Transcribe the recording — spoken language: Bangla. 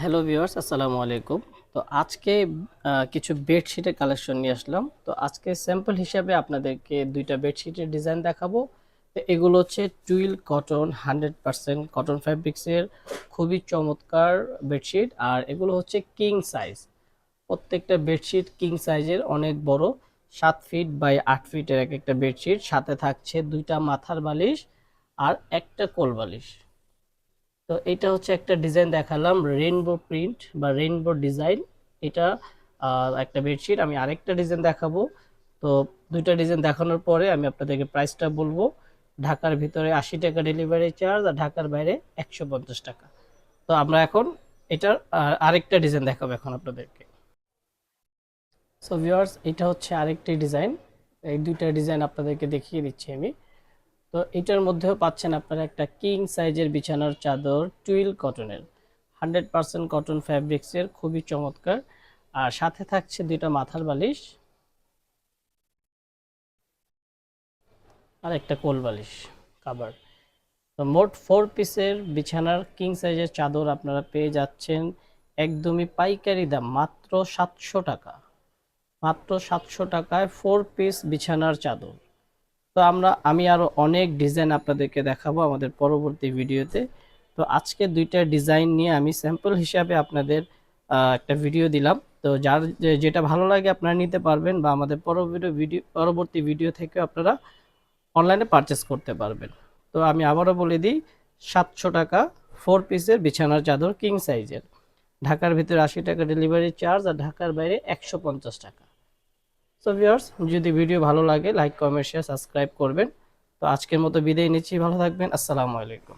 হ্যালো ভিউয়ার্স, আসসালামু আলাইকুম। তো আজকে কিছু বেডশিটের কালেকশন নিয়ে আসলাম। তো আজকে স্যাম্পল হিসাবে আপনাদেরকে দুইটা বেডশিটের ডিজাইন দেখাবো। তো এগুলো হচ্ছে twill cotton, hundred percent cotton ফ্যাব্রিক্সের, খুবই চমৎকার বেডশিট। আর এগুলো হচ্ছে কিং সাইজ। প্রত্যেকটা বেডশিট কিং সাইজের, অনেক বড়। সাত ফিট বাই আট ফিটের এক একটা বেডশিট। সাথে থাকছে দুইটা মাথার বালিশ আর একটা কোল বালিশ। তো এটা হচ্ছে একটা ডিজাইন দেখালাম রেইনবো প্রিন্ট বা রেইনবো ডিজাইন এটা একটা বেডশিট আমি আরেকটা ডিজাইন দেখাবো। তো দুইটা ডিজাইন দেখানোর পরে আমি আপনাদেরকে প্রাইসটা বলব। ঢাকার ভিতরে আশি টাকা ডেলিভারি চার্জ আর ঢাকার বাইরে একশো পঞ্চাশ টাকা। তো আমরা এখন এটার আরেকটা ডিজাইন দেখাবো এখন আপনাদেরকে। সো ভিউয়ার্স এটা হচ্ছে আরেকটি ডিজাইন এই দুইটা ডিজাইন আপনাদেরকে দেখিয়ে দিচ্ছি আমি। তো এটার মধ্যেও পাচ্ছেন আপনারা একটা কিং সাইজের বিছানার চাদর, টুইল কটনের। হান্ড্রেড পার্সেন্ট কটন ফ্যাব্রিক্সের, খুবই চমৎকার। আর সাথে থাকছে দুইটা মাথার বালিশ। আর একটা কোল বালিশ, কাবার। তো মোট ফোর পিসের বিছানার কিং সাইজের চাদর আপনারা পেয়ে যাচ্ছেন একদমই পাইকারি দাম, মাত্র সাতশো টাকা। মাত্র সাতশো টাকায় ফোর পিস বিছানার চাদর। তো আমরা, আমি আরও অনেক ডিজাইন আপনাদেরকে দেখাবো আমাদের পরবর্তী ভিডিওতে। তো আজকে দুইটা ডিজাইন নিয়ে আমি স্যাম্পল হিসাবে আপনাদের একটা ভিডিও দিলাম। তো যার যেটা ভালো লাগে আপনারা নিতে পারবেন বা আমাদের পরবর্তী ভিডিও পরবর্তী ভিডিও থেকে আপনারা অনলাইনে পারচেস করতে পারবেন। তো আমি আবারও বলে দিই, সাতশো টাকা ফোর পিসের বিছানার চাদর কিং সাইজের ঢাকার ভিতরে আশি টাকা ডেলিভারি চার্জ আর ঢাকার বাইরে একশো পঞ্চাশ টাকা। সো ভিউয়ার্স যদি ভিডিও ভালো লাগে লাইক কমেন্ট শেয়ার সাবস্ক্রাইব করবেন। তো আজকের মতো বিদায় নিচ্ছি। ভালো থাকবেন। আসসালামু আলাইকুম।